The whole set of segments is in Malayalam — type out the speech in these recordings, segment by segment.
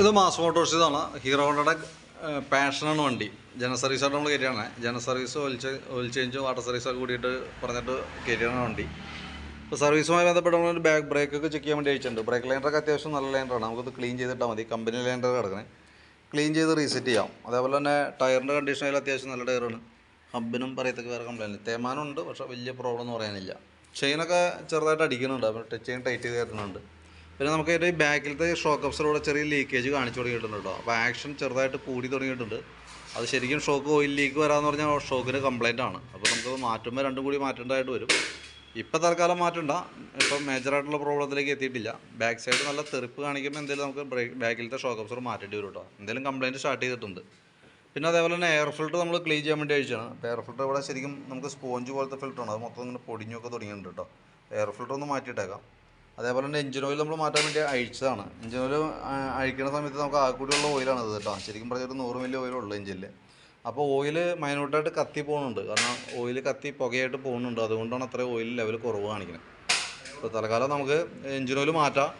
ഇത് മാസ് മോട്ടോഴ്സ് ഇതാണ് ഹീറോ ഹോണ്ടയുടെ പാഷനാണ് വണ്ടി. ജന സർവീസായിട്ട് നമ്മൾ കയറ്റിയാണ് ജന സർവീസ് ഓയിൽ ചേഞ്ചും വാട്ടർ സർവീസൊക്കെ കൂടിയിട്ട് പറഞ്ഞിട്ട് കയറ്റിയാണ് വണ്ടി. ഇപ്പോൾ സർവീസുമായി ബന്ധപ്പെട്ട് നമ്മളൊരു ബാക്ക് ബ്രേക്കൊക്കെ ചെക്ക് ചെയ്യാൻ വേണ്ടി അയച്ചിട്ടുണ്ട്. ബ്രേക്ക് ലൈനറൊക്കെ അത്യാവശ്യം നല്ല ലൈനറാണ് നമുക്കത് ക്ലീൻ ചെയ്തിട്ടാൽ മതി. കമ്പനി ലൈനർ കിടക്കണേ. ക്ലീൻ ചെയ്ത് റീസെറ്റ് ചെയ്യാം. അതേപോലെ തന്നെ ടയറിന്റെ കണ്ടീഷൻ അത്യാവശ്യം നല്ല ടയറാണ് ഹബിനും പറയത്തൊക്കെ വേറെ കംപ്ലൈന്റ് തേമാനുണ്ട് പക്ഷെ വലിയ പ്രോബ്ലം എന്ന് പറയാനില്ല. ചെയിനൊക്കെ ചെറുതായിട്ട് അടിക്കുന്നുണ്ട് അപ്പോൾ ചെയിൻ ടൈറ്റ് ചെയ്ത് തരുന്നുണ്ട്. പിന്നെ നമുക്ക് അതിന്റെ ബാക്കിലത്തെ ഷോക്ക് അപ്സറോടെ ചെറിയ ലീക്കേജ് കാണിച്ചു തുടങ്ങിയിട്ടുണ്ട് കേട്ടോ. അപ്പോൾ ആക്ഷൻ ചെറുതായിട്ട് കൂടി തുടങ്ങിയിട്ടുണ്ട്. അത് ശരിക്കും ഷോക്ക് ഓയിൽ ലീക്ക് വരാമെന്ന് പറഞ്ഞാൽ ഷോക്കിന് കംപ്ലൈന്റ് ആണ്. അപ്പോൾ നമുക്കത് മാറ്റുമ്പോൾ രണ്ടും കൂടി മാറ്റേണ്ടതായിട്ട് വരും. ഇപ്പോൾ തൽക്കാലം മാറ്റണ്ട. ഇപ്പം മേജറായിട്ടുള്ള പ്രോബ്ലത്തിലേക്ക് എത്തിയിട്ടില്ല. ബാക്ക് സൈഡ് നല്ല തെറിപ്പ് കാണിക്കുമ്പോൾ എന്തെങ്കിലും നമുക്ക് ബ്രേക്ക് ബാക്കിലത്തെ ഷോക്ക് അപ്സർ മാറ്റേണ്ടി വരും കേട്ടോ. എന്തെങ്കിലും കംപ്ലൈന്റ് സ്റ്റാർട്ട് ചെയ്തിട്ടുണ്ട്. പിന്നെ അതേപോലെ തന്നെ എയർ ഫിൽട്ടർ നമ്മൾ ക്ലീൻ ചെയ്യാൻ വേണ്ടി അപ്പോൾ എയർ ഫിൽട്ടർ ഇവിടെ ശരിക്കും നമുക്ക് സ്പോഞ്ച് പോലത്തെ ഫിൽറ്ററാണ് അത് മൊത്തം ഇങ്ങനെ പൊടിഞ്ഞൊക്കെ തുടങ്ങിയിട്ടുണ്ട് കേട്ടോ. എയർ ഫിൽട്ടർ ഒന്ന് മാറ്റിയിട്ടേക്കാം. അതേപോലെ തന്നെ എഞ്ചിൻ ഓയിൽ നമ്മൾ മാറ്റാൻ വേണ്ടി അഴിച്ചതാണ്. എഞ്ചിൻ ഓയിൽ അഴിക്കുന്ന സമയത്ത് നമുക്ക് ആകൂടിയുള്ള ഓയിലാണ് ഇത് കേട്ടോ. ശരിക്കും പറഞ്ഞാൽ നൂറ് മില്ലി ഓയിലുള്ളൂ എഞ്ചിനിൽ അപ്പോൾ ഓയിൽ മൈനൂട്ടായിട്ട് കത്തി പോകുന്നുണ്ട്. കാരണം ഓയിൽ കത്തി പുകയായിട്ട് പോകുന്നുണ്ട്. അതുകൊണ്ടാണ് അത്ര ഓയിൽ ലെവൽ കുറവ് കാണിക്കുന്നത് അപ്പോൾ തൽക്കാലം നമുക്ക് എഞ്ചിൻ ഓയിൽ മാറ്റാം.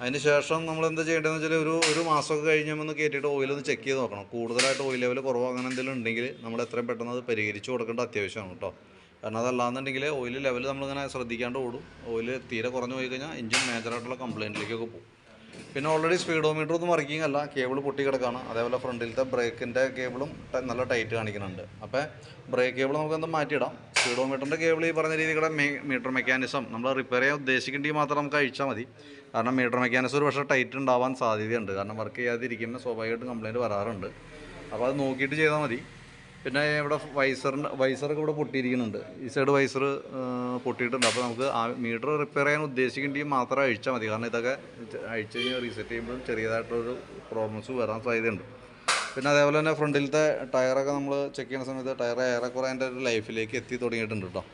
അതിന് ശേഷം നമ്മൾ എന്താ ചെയ്യേണ്ടതെന്ന് വെച്ചാൽ ഒരു ഒരു മാസമൊക്കെ കഴിഞ്ഞാൽ ഒന്ന് കയറ്റിയിട്ട് ഓയിൽ ഒന്ന് ചെക്ക് ചെയ്ത് നോക്കണം. കൂടുതലായിട്ട് ഓയിൽ ലെവൽ കുറവ് അങ്ങനെ എന്തെങ്കിലും ഉണ്ടെങ്കിൽ നമ്മൾ എത്രയും പെട്ടെന്ന് അത് പരിഹരിച്ച് കൊടുക്കേണ്ട അത്യാവശ്യമാണ് കേട്ടോ. കാരണം അതല്ലാന്നുണ്ടെങ്കിൽ ഓയിൽ ലെവൽ നമ്മളിങ്ങനെ ശ്രദ്ധിക്കാണ്ട് ഓടും. ഓയിൽ തീരെ കുറഞ്ഞു പോയി കഴിഞ്ഞാൽ എഞ്ചിൻ മേജറായിട്ടുള്ള കംപ്ലയിന്റിലേക്കൊക്കെ പോകും. പിന്നെ ഓൾറെഡി സ്പീഡോമീറ്റർ ഒന്നും വർക്കിംഗ് അല്ല. കേബിൾ പൊട്ടി കിടക്കാണ്. അതേപോലെ ഫ്രണ്ടിലത്തെ ബ്രേക്കിന്റെ കേബിളും നല്ല ടൈറ്റ് കാണിക്കുന്നുണ്ട്. അപ്പോൾ ബ്രേക്ക് കേബിൾ നമുക്കൊന്ന് മാറ്റിയിടാം? സ്പീഡോമീറ്ററിന്റെ കേബിൾ ഈ പറഞ്ഞ രീതിയുടെ മീറ്റർ മെക്കാനിസം നമ്മൾ റിപ്പയർ ചെയ്യാൻ ഉദ്ദേശിക്കേണ്ടി മാത്രം നമുക്ക് അഴിച്ചാൽ മതി. കാരണം മീറ്റർ മെക്കാനിസം ഒരു പക്ഷേ ടൈറ്റ് ഉണ്ടാവാൻ സാധ്യതയുണ്ട്. കാരണം വർക്ക് ചെയ്യാതിരിക്കുമ്പോൾ സ്വാഭാവികമായിട്ടും കംപ്ലയിന്റ് വരാറുണ്ട്. അപ്പോൾ അത് നോക്കിയിട്ട് ചെയ്താൽ മതി. പിന്നെ ഇവിടെ വൈസറിന്റെ വൈസറൊക്കെ ഇവിടെ പൊട്ടിയിരിക്കുന്നുണ്ട്. ഈ സൈഡ് വൈസർ പൊട്ടിയിട്ടുണ്ട്. അപ്പോൾ നമുക്ക് ആ മീറ്റർ റിപ്പയർ ചെയ്യാൻ ഉദ്ദേശിക്കേണ്ടി മാത്രം അഴിച്ചാൽ മതി. കാരണം ഇതൊക്കെ അഴിച്ച് കഴിഞ്ഞാൽ റീസെറ്റ് ചെയ്യുമ്പോഴും ചെറിയതായിട്ടൊരു പ്രോബ്ലംസ് വരാൻ സാധ്യതയുണ്ട്. പിന്നെ അതേപോലെ തന്നെ ഫ്രണ്ടിലത്തെ ടയറൊക്കെ നമ്മൾ ചെക്ക് ചെയ്യുന്ന സമയത്ത് ടയർ ഏറെക്കുറെ അതിന്റെ ഒരു ലൈഫിലേക്ക് എത്തി തുടങ്ങിയിട്ടുണ്ട് കേട്ടോ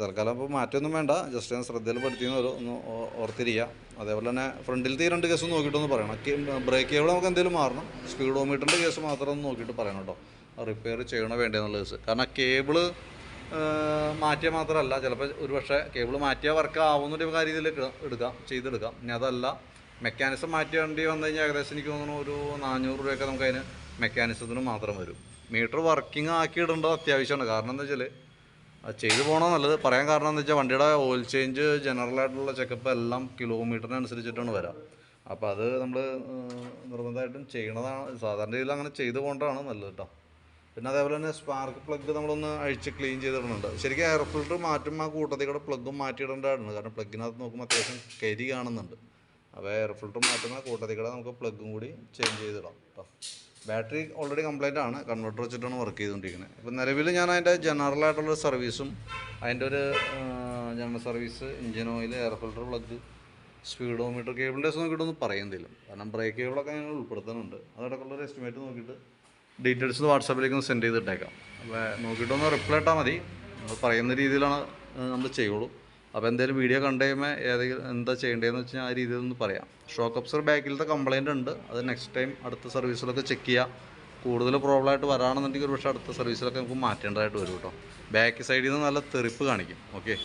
തൽക്കാലം ഇപ്പോൾ മാറ്റമൊന്നും വേണ്ട. ജസ്റ്റ് ഞാൻ ശ്രദ്ധയിൽപ്പെടുത്തിയെന്ന് ഒരു ഒന്ന് ഓർത്തിരിക്കുക. അതേപോലെ തന്നെ ഫ്രണ്ടിലത്തെ ഈ രണ്ട് കേസ് നോക്കിയിട്ടൊന്ന് പറയണം. ബ്രേക്ക് കേബിൾ നമുക്ക് എന്തെങ്കിലും മാറണം. സ്പീഡോമീറ്ററിന്റെ കേസ് മാത്രം ഒന്ന് നോക്കിയിട്ട് പറയണം കേട്ടോ റിപ്പയർ ചെയ്യണോ വേണ്ടതെന്നുള്ളത് കാരണം കേബിൾ മാറ്റിയാൽ മാത്രമല്ല ചിലപ്പോൾ ഒരു പക്ഷേ കേബിൾ മാറ്റിയാൽ വർക്ക് ആവുന്ന ഒരു കാര്യത്തിൽ എടുക്കാം ചെയ്തെടുക്കാം. ഇനി അതല്ല മെക്കാനിസം മാറ്റേണ്ടി വന്നു കഴിഞ്ഞാൽ ഏകദേശം എനിക്ക് തോന്നുന്നു ഒരു നാനൂറ് രൂപയൊക്കെ നമുക്ക് അതിന് മെക്കാനിസത്തിന് മാത്രം വരും. മീറ്റർ വർക്കിംഗ് ആക്കി ഇടേണ്ടത് അത്യാവശ്യമാണ്. കാരണം എന്താ വെച്ചാൽ ചെയ്തു പോകണോ നല്ലത്. പറയാൻ കാരണം എന്താ വെച്ചാൽ വണ്ടിയുടെ ഓയിൽ ചേഞ്ച് ജനറൽ ആയിട്ടുള്ള ചെക്കപ്പ് എല്ലാം കിലോമീറ്ററിനനുസരിച്ചിട്ടാണ് വരാം. അപ്പോൾ അത് നമ്മൾ നിർബന്ധമായിട്ടും ചെയ്യണതാണ്. സാധാരണ രീതിയിൽ അങ്ങനെ ചെയ്തു പോകേണ്ടതാണ് നല്ലത് കേട്ടോ പിന്നെ അതേപോലെ തന്നെ സ്പാർക്ക് പ്ലഗ് നമ്മളൊന്ന് അഴിച്ച് ക്ലീൻ ചെയ്തിടുന്നുണ്ട് ശരിക്കും എയർ ഫിൽറ്റർ മാറ്റുമ്പോൾ ആ കൂട്ടത്തിൽ കൂടെ പ്ലഗും മാറ്റിയിടേണ്ടതാണ് കാരണം പ്ലഗിനകത്ത് നോക്കുമ്പോൾ അത്യാവശ്യം കരി കാണുന്നുണ്ട്. അപ്പോൾ എയർ ഫിൽറ്റർ മാറ്റുന്ന കൂട്ടത്തിൽ കൂടെ നമുക്ക് പ്ലഗും കൂടി ചേഞ്ച് ചെയ്തിടാം. കേട്ടോ ബാറ്ററി ഓൾറെഡി കംപ്ലൈന്റ് ആണ്. കൺവെർട്ടർ വെച്ചിട്ടാണ് വർക്ക് ചെയ്തുകൊണ്ടിരിക്കുന്നത് ഇപ്പം നിലവിൽ ഞാൻ അതിന്റെ ജനറൽ ആയിട്ടുള്ള സർവീസും അതിന്റെ ഒരു general service engine oil air filter plug speedometer കേബിളിന്റെ നോക്കിയിട്ടൊന്നും പറയുന്നില്ല. കാരണം ബ്രേക്ക് കേബിളൊക്കെ ഞാൻ ഉൾപ്പെടുത്തുന്നുണ്ട്. അതോടൊക്കെ ഒരു എസ്റ്റിമേറ്റ് നോക്കിയിട്ട് ഡീറ്റെയിൽസ് വാട്സാപ്പിലേക്ക് ഒന്ന് സെൻഡ് ചെയ്തിട്ടേക്കാം. അപ്പോൾ നോക്കിയിട്ടൊന്ന് റിപ്ലൈ ഇട്ടാൽ മതി. നമ്മൾ പറയുന്ന രീതിയിലാണ് നമ്മൾ ചെയ്യുള്ളൂ. അപ്പോൾ എന്തെങ്കിലും വീഡിയോ കണ്ടു കഴിയുമ്പോൾ ഏതെങ്കിലും എന്താ ചെയ്യേണ്ടതെന്ന് വെച്ചാൽ ആ രീതിയിൽ ഒന്ന് പറയാം. ഷോക്ക് അപ്സർ ബാക്കിലത്തെ കംപ്ലയിന്റ് ഉണ്ട്. അത് നെക്സ്റ്റ് ടൈം അടുത്ത സർവീസിലൊക്കെ ചെക്ക് ചെയ്യുക കൂടുതൽ പ്രോബ്ലം ആയിട്ട് വരാണെന്നുണ്ടെങ്കിൽ ഒരു പക്ഷേ അടുത്ത സർവീസിലൊക്കെ നമുക്ക് മാറ്റേണ്ടതായിട്ട് വരും കേട്ടോ. ബാക്ക് സൈഡിൽ നിന്ന് നല്ല തെറിപ്പ് കാണിക്കും. ഓക്കെ